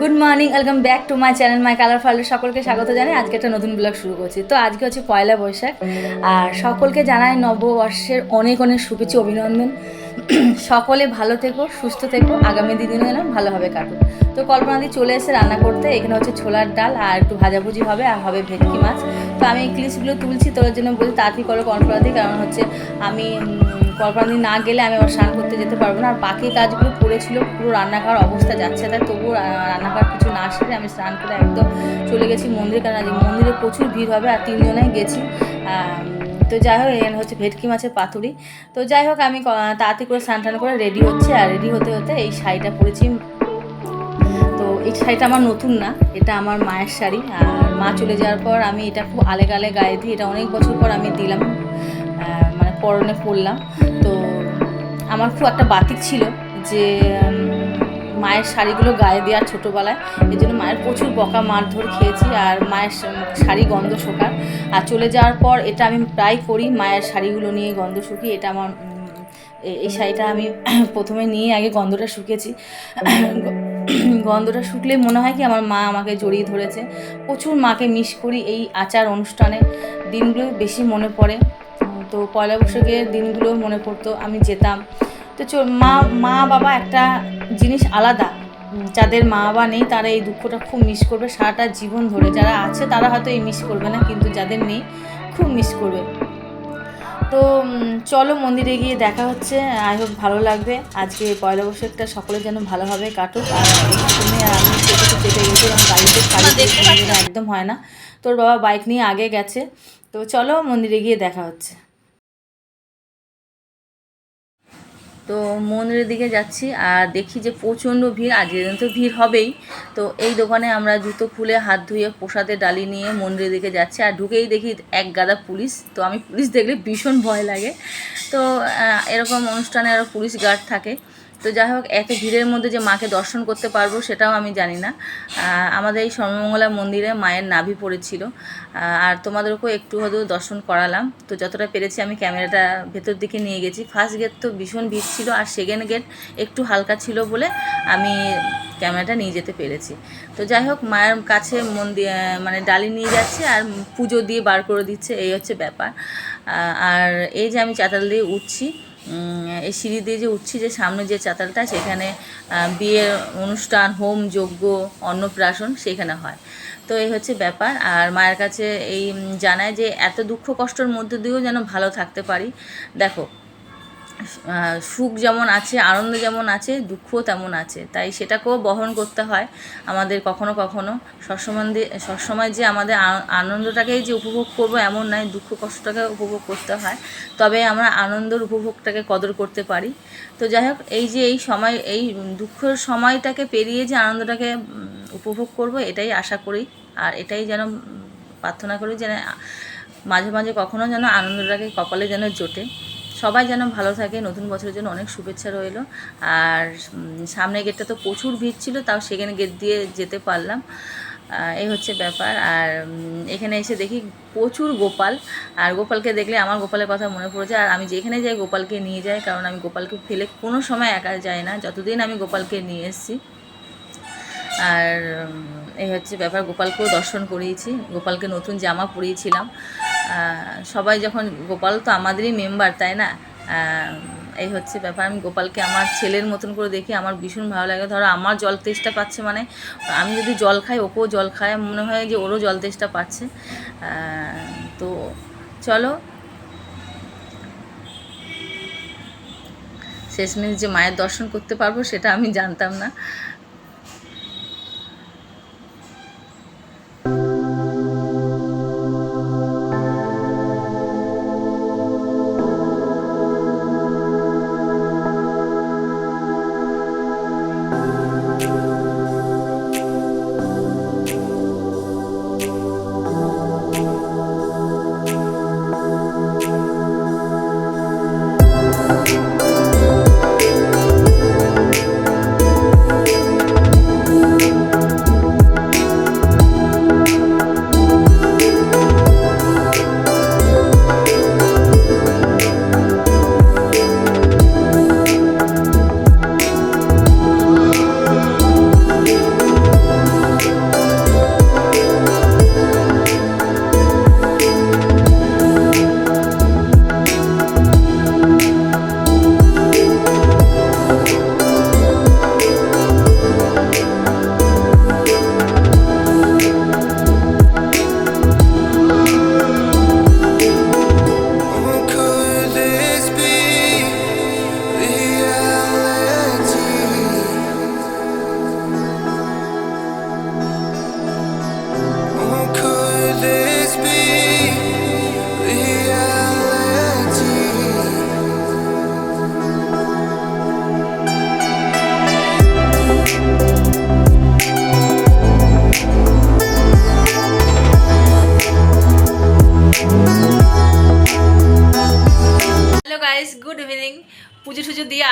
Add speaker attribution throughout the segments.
Speaker 1: Good morning welcome back to my channel my colour ফালের সকলকে স্বাগত জানাই। আজকে একটা নতুন ব্লগ শুরু করছি। তো আজকে হচ্ছে পয়লা বৈশাখ। আর সকলকে জানাই নববর্ষের অনেক অনেক শুভেচ্ছা, অভিনন্দন। সকলে ভালো থেকো, সুস্থ থেকো। আগামী দিনও যেন ভালোভাবে কাটুক। তো কল্পনাদি চলে এসে রান্না করতে। এখানে হচ্ছে ছোলার ডাল আর একটু ভাজাভুজি হবে আর হবে ভেটকি মাছ। তো আমি ক্লিপসগুলো তুলছি তোর জন্য বলি তাড়াতাড়ি করো কল্পনাদি? কারণ হচ্ছে আমি কল্পনাদি না গেলে আমি আবার স্নান করতে যেতে পারব না। আর বাকি কাজগুলো পড়েছিল পুরো রান্নাঘর অবস্থা যাচ্ছে তাই তবুও রান্নাঘর কিছু না সেরে আমি স্নান করে একদম চলে গেছি মন্দিরে। কারণ মন্দিরে প্রচুর ভিড় হবে আর তিনজনেই গেছি। তো যাই হোক, এখানে হচ্ছে ভেটকি মাছের পাতুরি। তো যাই হোক, আমি তাড়াতাড়ি করে স্নান টান করে রেডি হচ্ছে। আর রেডি হতে হতে এই শাড়িটা পরেছি। তো এই শাড়িটা আমার নতুন না, এটা আমার মায়ের শাড়ি। আর মা চলে যাওয়ার পর আমি এটা খুব আলে গালে গায়ে দিই। এটা অনেক বছর পর আমি দিলাম। মানে পরনে পরলাম। আমার খুব একটা বাতিক ছিল যে মায়ের শাড়িগুলো গায়ে দেওয়ার ছোটোবেলায়। এই জন্য মায়ের প্রচুর বকা মারধর খেয়েছি আর মায়ের শাড়ি গন্ধ শোকার। আর চলে যাওয়ার পর এটা আমি প্রায় করি মায়ের শাড়িগুলো নিয়ে গন্ধ শুকি এটা আমার এই শাড়িটা আমি প্রথমে নিয়ে আগে গন্ধটা শুকেছি। গন্ধটা শুকলে মনে হয় কি আমার মা আমাকে জড়িয়ে ধরেছে। প্রচুর মাকে মিস করি এই আচার অনুষ্ঠানে। দিনগুলো বেশি মনে পড়ে। তো পয়লা বৈশাখের দিনগুলো মনে পড়তো আমি যেতাম। তো মা মা বাবা একটা জিনিস আলাদা। যাদের মা বাবা নেই তারা এই দুঃখটা খুব মিস করবে। সারাটা জীবন ধরে যারা আছে তারা হয়তো এই মিস করবে না কিন্তু যাদের নেই খুব মিস করবে। তো চলো মন্দিরে গিয়ে দেখা হচ্ছে। আই হোপ ভালো লাগবে। আজকে পয়লা বৈশাখটা সকলের যেন ভালোভাবে কাটুক। আর আমি চেপে গেছি এবং গাড়িতে একদম হয় না। তোর বাবা বাইক নিয়ে আগে গেছে। তো চলো মন্দিরে গিয়ে দেখা হচ্ছে। তো মন্দিরের দিকে যাচ্ছি আর দেখি যে প্রচণ্ড ভিড় আজকের দিন তো ভিড় হবেই। তো এই দোকানে আমরা জুতো খুলে হাত ধুয়ে প্রসাদে ডালি নিয়ে মন্দিরের দিকে যাচ্ছি আর ঢুকেই দেখি এক গাদা পুলিশ। তো আমি পুলিশ দেখলে ভীষণ ভয় লাগে। তো এরকম অনুষ্ঠানে আরও পুলিশ গার্ড থাকে। তো যাই হোক, এত ভিড়ের মধ্যে যে মাকে দর্শন করতে পারব সেটাও আমি জানি না। আমাদের এই সর্বমঙ্গলা মন্দিরে মায়ের নাভি পড়েছিল। আর তোমাদেরকেও একটু হয়তো দর্শন করালাম। তো যতটা পেরেছি আমি ক্যামেরাটা ভেতর দিকে নিয়ে গেছি। ফার্স্ট গেট তো ভীষণ ভিড় ছিল আর সেকেন্ড গেট একটু হালকা ছিল বলে আমি ক্যামেরাটা নিয়ে যেতে পেরেছি। তো যাই হোক, মায়ের কাছে মন্দির মানে ডালি নিয়ে যাচ্ছে আর পুজো দিয়ে বার করে দিচ্ছে। এই হচ্ছে ব্যাপার। আর এই যে আমি চাতাল দিয়ে উঠছি এই সিঁড়ি দিয়ে যে উঠছি, যে সামনে যে চাতালটা, সেখানে বিয়ে বিয়ের অনুষ্ঠান, হোম, যজ্ঞ, অন্নপ্রাশন সেখানে হয়। তো এই হচ্ছে ব্যাপার। আর মায়ের কাছে এই জানায় যে এত দুঃখ কষ্টর মধ্যে দিয়েও যেন ভালো থাকতে পারি। দেখো সুখ যেমন আছে, আনন্দ যেমন আছে, দুঃখও তেমন আছে। তাই সেটাকেও বহন করতে হয় আমাদের কখনো কখনো। সবসময় সবসময় যে আমাদের আনন্দটাকেই যে উপভোগ করব এমন নয়, দুঃখ কষ্টটাকে উপভোগ করতে হয়। তবে আমরা আনন্দের উপভোগটাকে কদর করতে পারি। তো যাই হোক, এই যে এই সময়, এই দুঃখের সময়টাকে পেরিয়ে যে আনন্দটাকে উপভোগ করব, এটাই আশা করি। আর এটাই যেন প্রার্থনা করি যেন মাঝে মাঝে কখনো যেন আনন্দটাকে কপালে যেন জোটে। সবাই যেন ভালো থাকে নতুন বছরের জন্য অনেক শুভেচ্ছা রইল। আর উম, সামনের গেটটা তো প্রচুর ভিড় ছিল তাও সেখানে গেট দিয়ে যেতে পারলাম। এই হচ্ছে ব্যাপার। আর এখানে এসে দেখি প্রচুর গোপাল। আর গোপালকে দেখলে আমার গোপালের কথা মনে পড়েছে আর আমি যেখানে যাই গোপালকে নিয়ে যাই কারণ আমি গোপালকে ফেলে কোনো সময় একা যাই না। যতদিন আমি গোপালকে নিয়ে এসেছি। আর এই হচ্ছে ব্যাপার। গোপালকেও দর্শন করিয়েছি। গোপালকে নতুন জামা পরিয়েছিলাম। সবাই যখন, গোপাল তো আমাদেরই মেম্বার তাই না? এই হচ্ছে ব্যাপার। আমি গোপালকে আমার ছেলের মতন করে দেখি, আমার ভীষণ ভালো লাগে। ধরো আমার জল তেষ্টা পাচ্ছে মানে আমি যদি জল খাই, ওকেও জল খায়, মনে হয় যে ওরও জল তেষ্টা পাচ্ছে। তো চলো। শেষমেশ যে মায়ের দর্শন করতে পারব, সেটা আমি জানতাম না।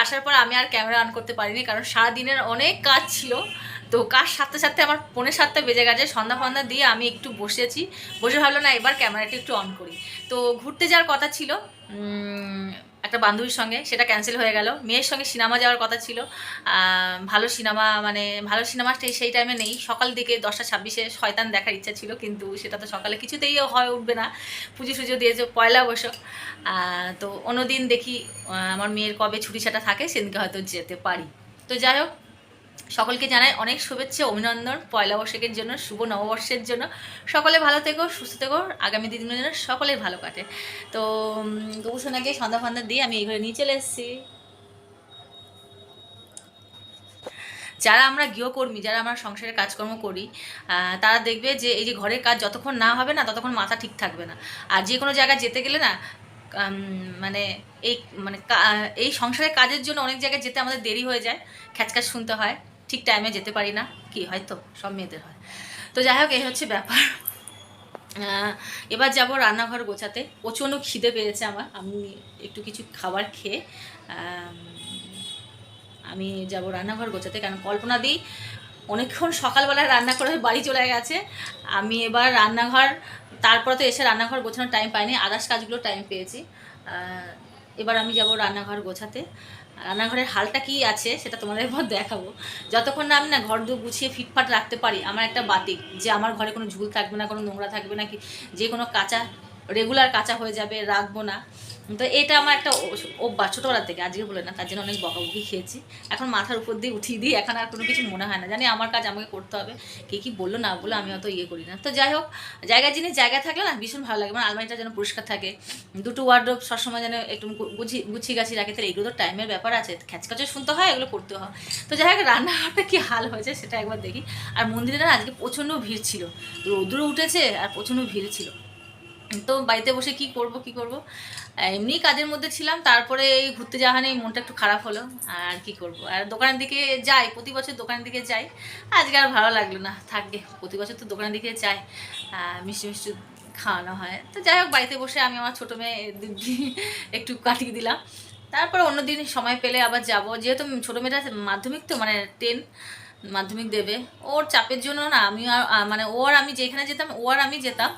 Speaker 1: আসার পর আমি আর ক্যামেরা অন করতে পারিনি, কারণ সারাদিনের অনেক কাজ ছিল। তো কাজ সাথে সাথে আমার পনেরো সাতটা বেজে গেছে, সন্ধ্যা ফন্দা দিয়ে আমি একটু বসেছি। বসে ভাবলো না, এবার ক্যামেরাটা একটু অন করি। তো ঘুরতে যাওয়ার কথা ছিল। একটা বান্ধবীর সঙ্গে, সেটা ক্যান্সেল হয়ে গেল। মেয়ের সঙ্গে সিনেমা যাওয়ার কথা ছিল। ভালো সিনেমা মানে ভালো সিনেমা সেই টাইমে নেই। সকাল দিকে দশটা ছাব্বিশে শয়তান দেখার ইচ্ছা ছিল, কিন্তু সেটা তো সকালে কিছুতেই হয়ে উঠবে না। পুজো সুজো দিয়েছে পয়লা বৈশাখ। তো অন্যদিন দেখি আমার মেয়ের কবে ছুটি ছাটা থাকে, সেদিনকে হয়তো যেতে পারি। তো যাই হোক সকলকে জানাই অনেক শুভেচ্ছা, অভিনন্দন। পয়লা বৈশাখের জন্য, শুভ নববর্ষের জন্য। সকলে ভালো থেকো, সুস্থ থেকো, আগামী দিনের জন্য সকলে ভালো কাটে। তো গোপুসোনাকে সন্ধ্যা ফন্দা দিয়ে আমি এই ঘরে নিয়ে চলে এসেছি। যারা আমরা গৃহকর্মী, যারা আমরা সংসারের কাজকর্ম করি তারা দেখবে যে এই যে ঘরের কাজ যতক্ষণ না হবে না, ততক্ষণ মাথা ঠিক থাকবে না। আর যে কোনো জায়গায় যেতে গেলে না মানে এই মানে এই সংসারের কাজের জন্য অনেক জায়গায় যেতে আমাদের দেরি হয়ে যায়। খ্যাচখ্যাচ শুনতে হয়। ঠিক টাইমে যেতে পারি না। কি হয়তো সব মেয়েদের হয়। তো যাই হোক, এই হচ্ছে ব্যাপার। এবার যাব রান্নাঘর গোছাতে। প্রচণ্ড খিদে পেয়েছে আমার। আমি একটু কিছু খাবার খেয়ে, আমি যাব রান্নাঘর গোছাতে। কারণ কল্পনা দিই অনেকক্ষণ সকালবেলায় রান্না করে বাড়ি চলে গেছে। আমি এবার রান্নাঘর, তারপরে তো এসে রান্নাঘর গোছানোর টাইম পাইনি। আদার্স কাজগুলো টাইম পেয়েছি। এবার আমি যাব রান্নাঘর গোছাতে। রান্নাঘরের হালটা কি আছে সেটা তোমাদের এবার দেখাবো। যতক্ষণ না আমি না ঘর দু গুছিয়ে ফিটফাট রাখতে পারি, আমার একটা বাতিক যে আমার ঘরে কোনো ঝুল থাকবে না, কোনো নোংরা থাকবে না কি, যে কোনো কাঁচা রেগুলার কাঁচা হয়ে যাবে, রাখব না। তো এটা আমার একটা অভ্যাস ছোটোবেলা থেকে। আজকে বলে না, তার জন্য অনেক বকাবকি খেয়েছি। এখন মাথার উপর দিয়ে উঠিয়ে দিই, এখন আর কোনো কিছু মনে হয় না। জানি আমার কাজ আমাকে করতে হবে, কে কী বলল না বলল আমি অত ইয়ে করি না। তো যাই হোক জায়গায় জিনিস জায়গায় থাকলে না ভীষণ ভালো লাগে। মানে আলমারিটা যেন পরিষ্কার থাকে, দুটো ওয়ার্ড্রোপ সবসময় যেন একটু গুছিয়ে গুছিয়ে গাছি রাখে। তাহলে এগুলো তো টাইমের ব্যাপার আছে। খ্যাচখ্যাচে শুনতে হয়, এগুলো করতে হয়। তো যাই হোক, রান্নাঘরটা কী হাল হয়েছে সেটা একবার দেখি। আর মন্দিরে না আজকে প্রচণ্ড ভিড় ছিল। রৌদ্র উঠেছে আর প্রচণ্ড ভিড় ছিল। তো বাড়িতে বসে কি করব কি করব? এমনি কাজের মধ্যে ছিলাম, তারপরে এই ঘুরতে যাওয়া নেই মনটা একটু খারাপ হলো, আর কি করব? আর দোকানের দিকে যাই, প্রতি বছর দোকানের দিকে যাই, আজকে আর ভালো লাগল না থাকবে প্রতি বছর তো দোকানের দিকে যাই মিষ্টি মিষ্টি খাওয়ানো হয়, তো যাই হোক, বাড়িতে বসে আমি আমার ছোটো মেয়ে একটু কাটিয়ে দিলাম, তারপর অন্যদিন সময় পেলে আবার যাব, যেহেতু ছোটো মেয়েটা মাধ্যমিক তো মানে টেন মাধ্যমিক দেবে, ওর চাপের জন্য না আমি আর মানে ও আর আমি যেখানে যেতাম ও আর আমি যেতাম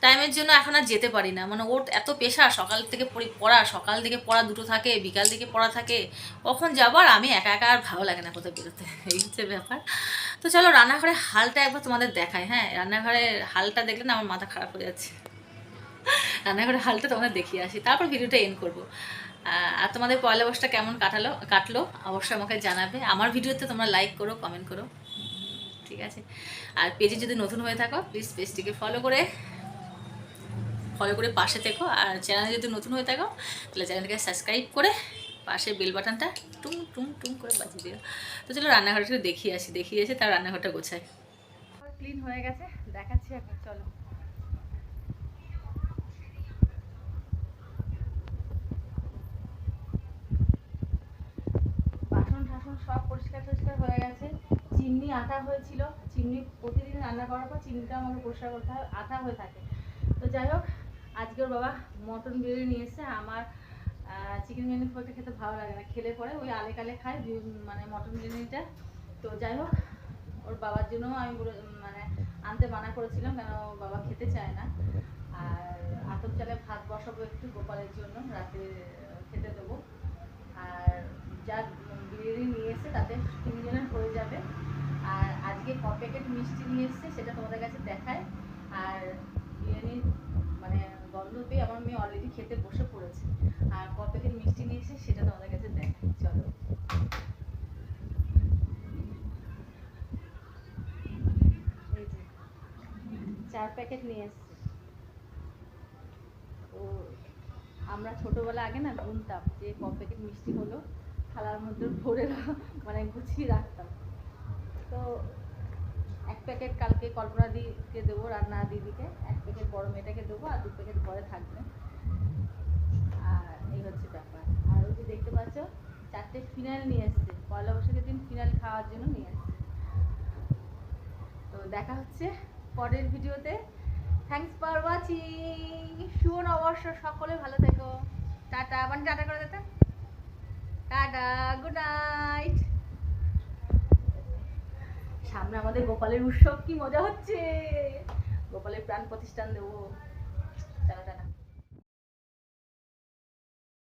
Speaker 1: টাইমের জন্য এখন আর যেতে পারি না। মানে ওর এত পেশা, সকাল থেকে পড়ি- সকাল থেকে পড়া দুটো থাকে, বিকাল থেকে পড়া থাকে, কখন যাব আর আমি একা একা আর ভালো লাগে না কোথাও বেরোতে। এই হচ্ছে ব্যাপার। তো চলো রান্নাঘরের হালটা একবার তোমাদের দেখাই হ্যাঁ? রান্নাঘরের হালটা দেখলে না আমার মাথা খারাপ হয়ে যাচ্ছে। রান্নাঘরের হালটা তোমাদের দেখিয়ে আসি। তারপর ভিডিওটা এন্ড করব। আর তোমাদের পয়লা বর্ষটা কেমন কাটালো, কাটলো, অবশ্যই আমাকে জানাবে। আমার ভিডিওতে তোমরা লাইক করো কমেন্ট করো। ঠিক আছে? আর পেজে যদি নতুন হয়ে থাকো প্লিজ পেজটিকে ফলো করে ফলো করে পাশে থেকো। আর চ্যানেলে যদি নতুন হয়ে থাকো, তাহলে চ্যানেলটাকে সাবস্ক্রাইব করে পাশে বেল বাটনটা টুম টুম টুম করে বাজিয়ে দিও। তো চলো রান্নাঘরটা দেখিয়ে আসি, দেখিয়ে এসে তার রান্নাঘরটা গোছাই। ক্লিন হয়ে গেছে, দেখাচ্ছি এখন চলো। বাসন টাসন সব পরিষ্কার টরিষ্কার হয়ে গেছে। চিমনি আটা হয়েছিল, চিমনি প্রতিদিন রান্না করার পর চিমনিটা আমাকে পরিষ্কার করতে হয়, আটা হয়ে থাকে। তো যাই হোক আজকে ওর বাবা মটন বিরিয়ানি নিয়ে এসেছে আমার চিকেন বিরিয়ানি খুব একটা খেতে ভালো লাগে না। খেলে পরে ওই আলে কালে খায় মানে মটন বিরিয়ানিটা। তো যাই হোক, ওর বাবার জন্য আমি মানে আনতে মানা করেছিলাম কেন বাবা খেতে চায় না। আর আতপ চালে ভাত বসাবো একটু গোপালের জন্য, রাতে খেতে দেবো। আর যা বিরিয়ানি নিয়ে এসে তাতে তিনজনের হয়ে যাবে। আর আজকে ক প্যাকেট মিষ্টি নিয়ে সেটা তোমাদের কাছে দেখায়। আর বিরিয়ানির গন্ধ পেয়ে আমার মেয়ে অলরেডি খেতে বসে পড়েছে। আর ক প্যাকেট মিষ্টি নিয়ে সেটা তোমাদের কাছে দেখাই, চলো। চার প্যাকেট নিয়ে এসছে। তো আমরা ছোটবেলা আগে না গুনতাম যে ক প্যাকেট মিষ্টি হলো, থালার মধ্যে ভরে মানে গুছিয়ে রাখতাম। তো প্যাকেট কালকে কল্পনা দিকে দেবো, রান্না দিদিকে। এক প্যাকেট বড় মেয়েটাকে দেবো আর দু প্যাকেট ঘরে থাকবে। আর এই হচ্ছে ব্যাপার। আর ওই যে দেখতে পাচ্ছ, চারটে ফিনাইল নিয়ে এসছে। পয়লা বৈশাখের দিন ফিনাইল খাওয়ার জন্য নিয়ে এসছে। তো দেখা হচ্ছে পরের ভিডিওতে। থ্যাংকস ফর ওয়াচিং শুভ নববর্ষ, সকলে ভালো থেকো। টাটা মানে টাটা করে দিতে টাটা গুড নাইট সামনে আমাদের গোপালের উৎসব কি মজা হচ্ছে? গোপালের প্রাণ প্রতিষ্ঠান দেবো। টানা টাটা।